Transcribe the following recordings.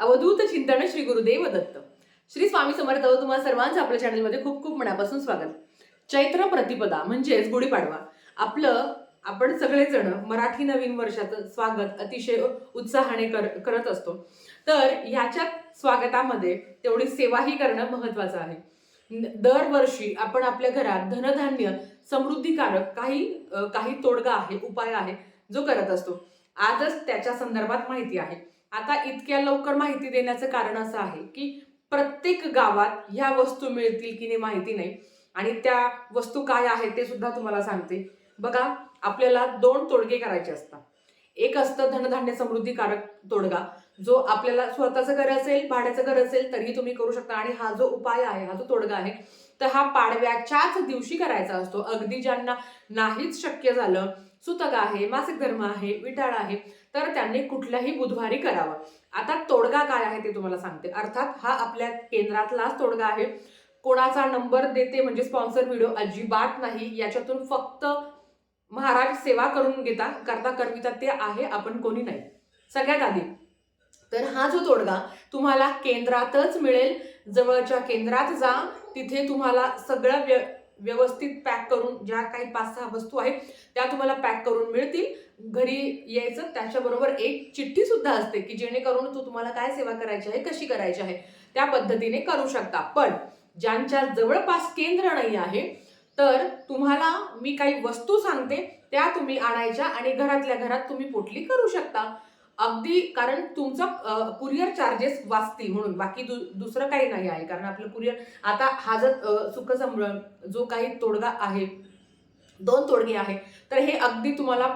अवधूत चिंतन श्री गुरुदेव दत्त. श्री स्वामी समर्थ तुम्हाला सर्वांचं आपल्या चॅनलमध्ये खूप खूप मनापासून स्वागत. चैत्र प्रतिपदा म्हणजेच गुढीपाडवा. आपलं आपण सगळेजण मराठी नवीन वर्षाचं स्वागत अतिशय उत्साहाने कर करत असतो. तर ह्याच्या स्वागतामध्ये तेवढी सेवाही करणं महत्वाचं आहे. दरवर्षी आपण आपल्या घरात धनधान्य समृद्धीकारक काही काही तोडगा आहे उपाय आहे जो करत असतो. आजच त्याच्या संदर्भात माहिती आहे. आता इतक्या लवकर माहिती देण्याचं कारण असं आहे की प्रत्येक गावात ह्या वस्तू मिळतील की नाही माहिती नाही. आणि त्या वस्तू काय आहेत ते सुद्धा तुम्हाला सांगते. बघा आपल्याला दोन तोडगे करायचे असतात. एक असतं धनधान्य समृद्धीकारक तोडगा जो आपल्याला स्वतःचं घर असेल भाड्याचं घर असेल तरीही तुम्ही करू शकता. आणि हा जो उपाय आहे हा जो तोडगा आहे तर हा पाडव्याच्याच दिवशी करायचा असतो. अगदी ज्यांना नाहीच शक्य झालं सुतक आहे मासिक धर्म आहे विटाळ आहे तर त्यांनी कुठल्याही बुधवारी करावं. आता तोडगा काय आहे ते तुम्हाला सांगते. अर्थात हा आपल्या केंद्रातलाच तोडगा आहे. कोणाचा नंबर देते म्हणजे स्पॉन्सर व्हिडिओ अजिबात नाही. याच्यातून फक्त महाराज सेवा करून घेता करता करविता ते आहे आपण कोणी नाही. सगळ्यात आधी. तर हा जो तोडगा तुम्हाला केंद्रातच मिळेल. जवळच्या केंद्रात जा. तिथे तुम्हाला सगळं व्य व्यवस्थित पॅक करून ज्या काही पाच सहा वस्तू आहेत त्या तुम्हाला पॅक करून मिळतील. घरी यायचं त्याच्याबरोबर एक चिठ्ठी सुद्धा असते की जेणेकरून तू तुम्हाला काय सेवा करायची आहे कशी करायची आहे त्या पद्धतीने करू शकता. पण ज्यांच्या जवळपास केंद्र नाही आहे तर तुम्हाला मी काही वस्तू सांगते त्या तुम्ही आणायच्या आणि घरातल्या घरात तुम्ही पोटली करू शकता. अगदी कारण तुमचं कुरिअर चार्जेस वाचतील म्हणून. बाकी दु दुसरं काही नाही आहे. कारण आपलं कुरिअर आता हा जर सुखसंभ्रम जो काही तोडगा आहे दोन तोडगे आहे तर हे अगदी तुम्हाला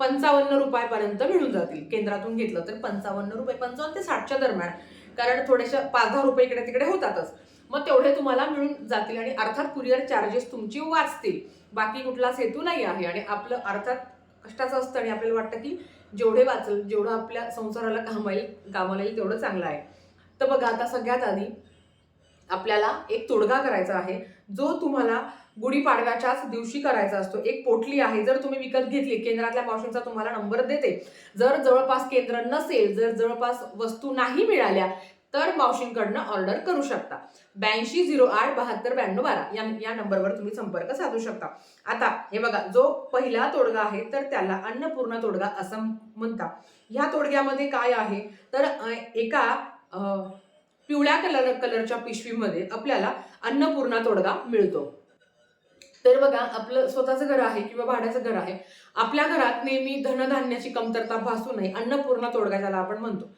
पंचावन्न रुपयापर्यंत मिळून जातील. केंद्रातून घेतलं तर पंचावन्न रुपये पंचावन्न ते साठच्या दरम्यान. कारण थोडेशा पाच दहा रुपये इकडे तिकडे होतातच. मग तेवढे तुम्हाला मिळून जातील आणि अर्थात कुरिअर चार्जेस तुमची वाचतील. बाकी कुठलाच हेतू नाही आहे आणि आपलं अर्थात कष्टाचं असतं आणि आपल्याला वाटतं की जेवढे वाचल जेवढं आपल्या संसाराला कामाला येईल कामाला येईल तेवढं चांगलं आहे. तर बघा आता सगळ्यात आधी आपल्याला एक तोडगा करायचा आहे. जो तुम्हाला गुढीपाडव्याच्याच दिवशी करायचा असतो. एक पोटली आहे जर तुम्ही विकत घेतली केंद्रातल्या मावशींचा तुम्हाला नंबर देते. जर जवळपास केंद्र नसेल जर जवळपास वस्तू नाही मिळाल्या तर मावशींकडनं ऑर्डर करू शकता. ब्याऐंशी झिरो आठ बहात्तर ब्याण्णव बारा या या नंबरवर तुम्ही संपर्क साधू शकता. आता हे बघा जो पहिला तोडगा आहे तर त्याला अन्नपूर्णा तोडगा असं म्हणतात. ह्या तोडग्यामध्ये काय आहे? तर एका पिवळ्या कलर कलरच्या पिशवीमध्ये आपल्याला अन्नपूर्णा तोडगा मिळतो. तर बघा आपलं स्वतःचं घर आहे किंवा भाड्याचं घर आहे आपल्या घरात नेहमी धनधान्याची कमतरता भासू नये अन्नपूर्णा तोडगा ज्याला आपण म्हणतो.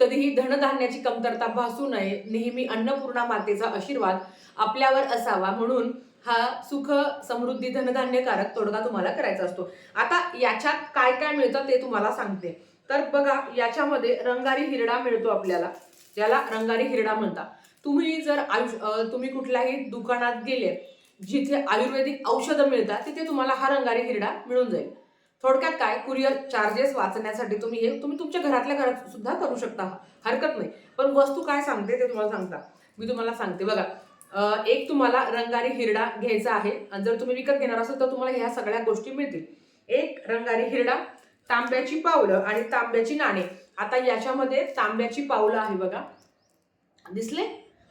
कधीही धनधान्याची कमतरता भासू नये नेहमी अन्नपूर्णा मातेचा आशीर्वाद आपल्यावर असावा म्हणून हा सुख समृद्धी धनधान्यकारक तोडगा तुम्हाला करायचा असतो. आता याच्यात काय काय मिळतं ते तुम्हाला सांगते. तर बघा याच्यामध्ये रंगारी हिरडा मिळतो आपल्याला ज्याला रंगारी हिरडा म्हणतात. तुम्ही जर आयुष तुम्ही कुठल्याही दुकानात गेले जिथे आयुर्वेदिक औषधं मिळतात तिथे तुम्हाला हा रंगारी हिरडा मिळून जाईल. थोडक्यात काय? कुरिअर चार्जेस वाचण्यासाठी तुम्ही हे तुम्ही तुमच्या घरातल्या घरात सुद्धा करू शकता. हरकत नाही. पण वस्तू काय सांगते ते तुम्हाला सांगता. मी तुम्हाला सांगते. बघा एक तुम्हाला रंगारी हिरडा घ्यायचा आहे. आणि जर तुम्ही विकत घेणार असाल तर तुम्हाला ह्या सगळ्या गोष्टी मिळतील. एक रंगारी हिरडा तांब्याची पावलं आणि तांब्याची नाणे. आता याच्यामध्ये तांब्याची पावलं आहे बघा. दिसले?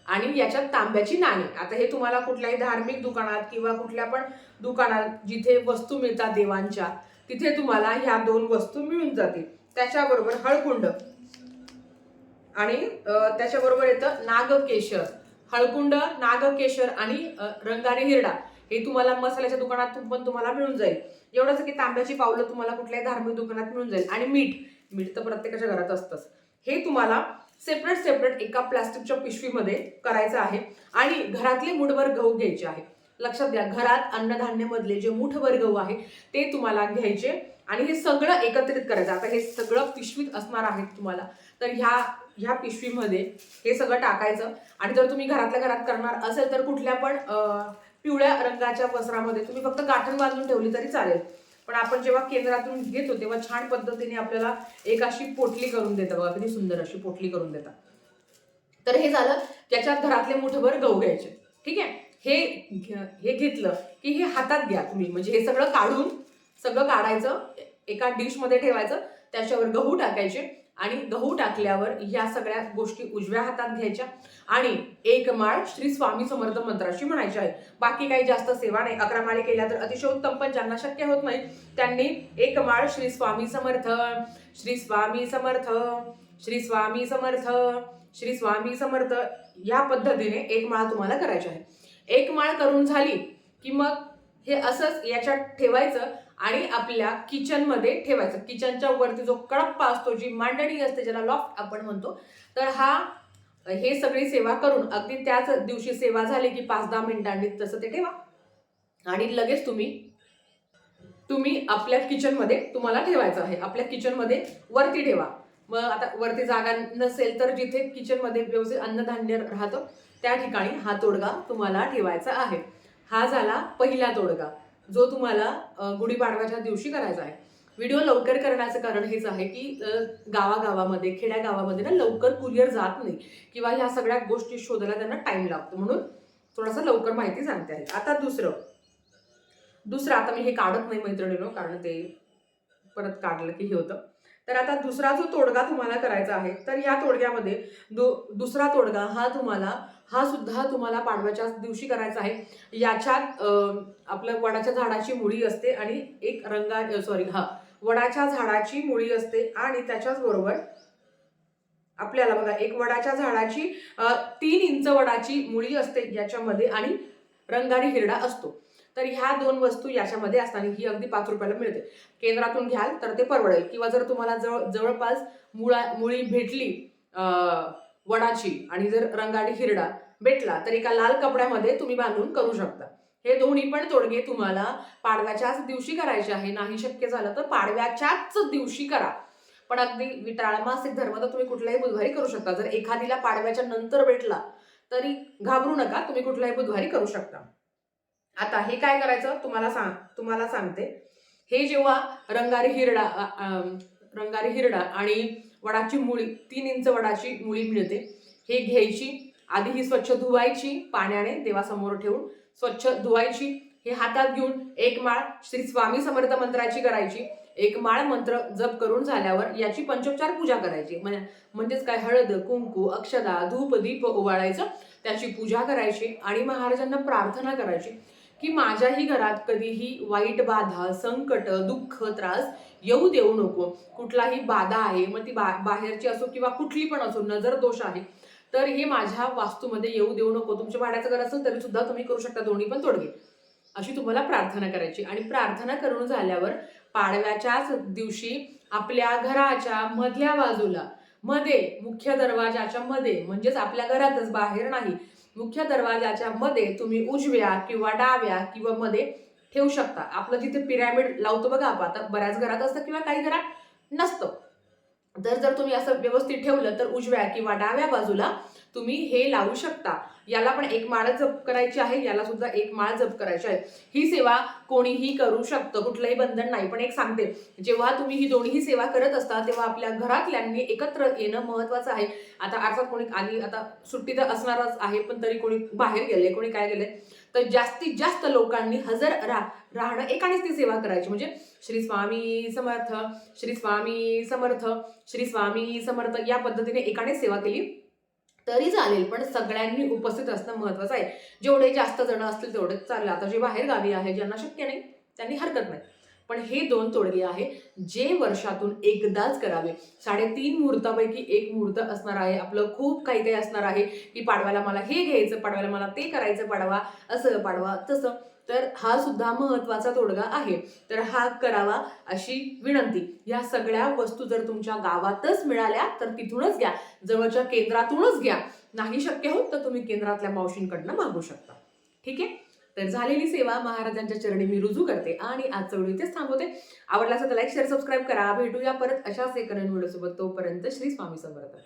आणि याच्यात तांब्याची नाणी. आता हे तुम्हाला कुठल्याही धार्मिक दुकानात किंवा कुठल्या पण दुकानात जिथे वस्तू मिळतात देवांच्या तिथे तुम्हाला ह्या दोन वस्तू मिळून जातील. त्याच्याबरोबर हळकुंड. आणि त्याच्याबरोबर येतं नागकेशर. हळकुंड नागकेशर आणि रंगारी हिरडा. हे तुम्हाला मसाल्याच्या दुकानात पण तुम्हाला मिळून जाईल. एवढंच की तांब्याची पावलं तुम्हाला कुठल्याही धार्मिक दुकानात मिळून जाईल. आणि मीठ. मीठ तर प्रत्येकाच्या घरात असतंच. हे तुम्हाला सेपरेट सेपरेट एका प्लास्टिकच्या पिशवीमध्ये करायचं आहे. आणि घरातले मुठभर गहू घ्यायचे आहे. लक्षात घ्या घरात अन्नधान्यमधले जे मुठभर गहू आहे ते तुम्हाला घ्यायचे आणि हे सगळं एकत्रित करायचं. आता हे सगळं पिशवीत असणार आहे तुम्हाला. तर ह्या ह्या पिशवीमध्ये हे सगळं टाकायचं. आणि जर तुम्ही घरातल्या घरात करणार असेल तर कुठल्या पण पिवळ्या रंगाच्या वस्त्रामध्ये तुम्ही फक्त गाठण बांधून ठेवली तरी चालेल. पण आपण जेव्हा केंद्रातून घेतो तेव्हा छान पद्धतीने आपल्याला एक अशी पोटली करून देतं बघा किती सुंदर अशी पोटली करून देतात. तर हे झालं त्याच्यात घरातले मुठभर गहू घ्यायचे. ठीक आहे? हे हे घेतलं की हे हातात घ्या तुम्ही. म्हणजे हे सगळं काढून सगळं काढायचं एका डिशमध्ये ठेवायचं त्याच्यावर गहू टाकायचे आणि गहू टाकल्यावर या सगळ्या गोष्टी उजव्या हातात घ्यायच्या आणि एक माळ श्री स्वामी समर्थ मंत्राशी म्हणायची आहे बाकी काही जास्त सेवा नाही. अकरा माळे केल्या तर अतिशय उत्तम पण ज्यांना शक्य होत नाही त्यांनी एक माळ श्री स्वामी समर्थ श्री स्वामी समर्थ श्री स्वामी समर्थ श्री स्वामी समर्थ या पद्धतीने एक माळ तुम्हाला करायची आहे. एक माळ करून झाली की मग हे असंच याच्यात ठेवायचं आणि आपल्या किचनमध्ये ठेवायचं. किचनच्या वरती जो कडप्पा असतो जी मांडणी असते ज्याला लॉफ्ट आपण म्हणतो तर हा हे सगळी सेवा करून अगदी त्याच दिवशी सेवा झाली की पाच दहा मिनिटांनी तसं ते ठेवा. आणि लगेच तुम्ही तुम्ही आपल्या किचनमध्ये तुम्हाला ठेवायचं आहे. आपल्या किचनमध्ये वरती ठेवा. मग आता वरती जागा नसेल तर जिथे किचनमध्ये व्यवस्थित अन्नधान्य राहतं त्या ठिकाणी हा तोडगा तुम्हाला ठेवायचा आहे. हा झाला पहिला तोडगा जो तुम्हाला गुढीपाडव्याच्या दिवशी करायचा आहे. व्हिडिओ लवकर करण्याचं कारण हेच आहे की गावागावामध्ये खेड्यागावामध्ये ना लवकर कुरिअर जात नाही किंवा ह्या सगळ्या गोष्टी शोधायला त्यांना टाइम लागतो. म्हणून थोडासा लवकर माहिती सांगते आहे. आता दुसरं दुसरं आता मी हे काढत नाही मैत्रिणीनो कारण ते परत काढलं की हे होतं. तर आता दुसरा जो तोडगा तुम्हाला करायचा आहे तर या तोडग्यामध्ये दु दुसरा तोडगा हा तुम्हाला हा सुद्धा तुम्हाला पाडव्याच्या दिवशी करायचा आहे. याच्यात आपलं वडाच्या झाडाची मुळी असते आणि एक रंगा सॉरी हा वडाच्या झाडाची मुळी असते आणि त्याच्याच बरोबर आपल्याला बघा एक वडाच्या झाडाची तीन इंच वडाची मुळी असते याच्यामध्ये आणि रंगारी हिरडा असतो. तर ह्या दोन वस्तू याच्यामध्ये असताना ही अगदी पाच रुपयाला मिळते. केंद्रातून घ्याल तर ते परवडेल. किंवा जर तुम्हाला जवळ जवळपास मुळा मुळी भेटली वडाची आणि जर रंगाडी हिरडा भेटला तर एका लाल कपड्यामध्ये तुम्ही बांधून करू शकता. हे दोन्ही पण तोडगे तुम्हाला पाडव्याच्याच दिवशी करायचे आहे. नाही शक्य झालं तर पाडव्याच्याच दिवशी करा. पण अगदी विटाळमासिक धर्म तर तुम्ही कुठल्याही बुधवारी करू शकता. जर एखादीला पाडव्याच्या नंतर भेटला तरी घाबरू नका. तुम्ही कुठल्याही बुधवारी करू शकता. आता हे काय करायचं? तुम्हाला सांग तुम्हाला सांगते. हे जेव्हा रंगारी हिरडा रंगारी हिरडा आणि वडाची मुळी तीन इंच वडाची मुळी मिळते. हे घ्यायची आधी ही स्वच्छ धुवायची पाण्याने देवासमोर ठेवून स्वच्छ धुवायची. हे हातात घेऊन एक माळ श्री स्वामी समर्थ मंत्राची करायची. एक माळ मंत्र जप करून झाल्यावर याची पंचोपचार पूजा करायची. म्हणजेच काय? हळद कुंकू अक्षदा धूप दीप ओवाळायचं. त्याची पूजा करायची आणि महाराजांना प्रार्थना करायची. की माझ्याही घरात कधीही वाईट बाधा संकट दुःख त्रास येऊ देऊ नको. कुठलाही बाधा आहे मग ती बा बाहेरची असो किंवा कुठली पण असो नजर दोष आहे तर हे माझ्या वास्तूमध्ये येऊ देऊ नको. तुमच्या भाड्याचं घर असेल तरी सुद्धा तुम्ही करू शकता दोन्ही पण तोडगे. अशी तुम्हाला प्रार्थना करायची. आणि प्रार्थना करून झाल्यावर पाडव्याच्याच दिवशी आपल्या घराच्या मधल्या बाजूला मध्ये मुख्य दरवाजाच्या मध्ये म्हणजेच आपल्या घरातच बाहेर नाही मुख्य दरवाजाच्या मध्ये तुम्ही उजव्या किंवा डाव्या किंवा मध्ये ठेवू शकता. आपलं जिथे पिरॅमिड लावतो बघा आपण आता बऱ्याच घरात असतं किंवा काही घरात नसतं. तर जर तुम्ही असं व्यवस्थित ठेवलं तर उजव्या किंवा डाव्या बाजूला तुम्ही हे लावू शकता. याला पण एक माळ जप करायची आहे याला सुद्धा एक माळ जप करायची आहे. ही सेवा कोणीही करू शकतं कुठलंही बंधन नाही. पण एक सांगते जेव्हा तुम्ही ही दोन्ही सेवा करत असता तेव्हा आपल्या घरातल्यांनी एकत्र येणं महत्वाचं आहे. आता अर्थात कोणी आधी आता सुट्टी तर असणारच आहे पण तरी कोणी बाहेर गेले कोणी काय गेले तर जास्तीत जास्त लोकांनी हजर राह राहणं एकानेच ती सेवा करायची. म्हणजे श्री स्वामी समर्थ श्री स्वामी समर्थ श्री स्वामी समर्थ या पद्धतीने एकाने सेवा केली. तरी चालेल पण सगळ्यांनी उपस्थित असणं महत्वाचं आहे. जेवढे जास्त जण असतील तेवढेच चाललं. आता जे बाहेर गावी आहे ज्यांना शक्य नाही त्यांनी हरकत नाही. पण हे दोन तोडगे आहे जे वर्षातून एकदाच करावे. साडेतीन मुहूर्तापैकी एक मुहूर्त असणार आहे. आपलं खूप काही काही असणार आहे की पाडव्याला मला हे घ्यायचं पाडव्याला मला ते करायचं पाडवा असं पाडवा तसं. तर हा सुद्धा महत्त्वाचा तोडगा आहे. तर हा करावा अशी विनंती. या सगळ्या वस्तू जर तुमच्या गावातच मिळाल्या तर तिथूनच घ्या. जवळच्या केंद्रातूनच घ्या. नाही शक्य होत तर तुम्ही केंद्रातल्या मावशींकडनं मागू शकता. ठीक आहे? तर झालेली सेवा महाराजांच्या चरणी मी रुजू करते आणि आज चवळी इथेच थांबवते. आवडला असं तर लाईक शेअर सबस्क्राईब करा. भेटूया परत अशाच एक नवीन व्हिडिओसोबत. तोपर्यंत श्री स्वामी समर्थ.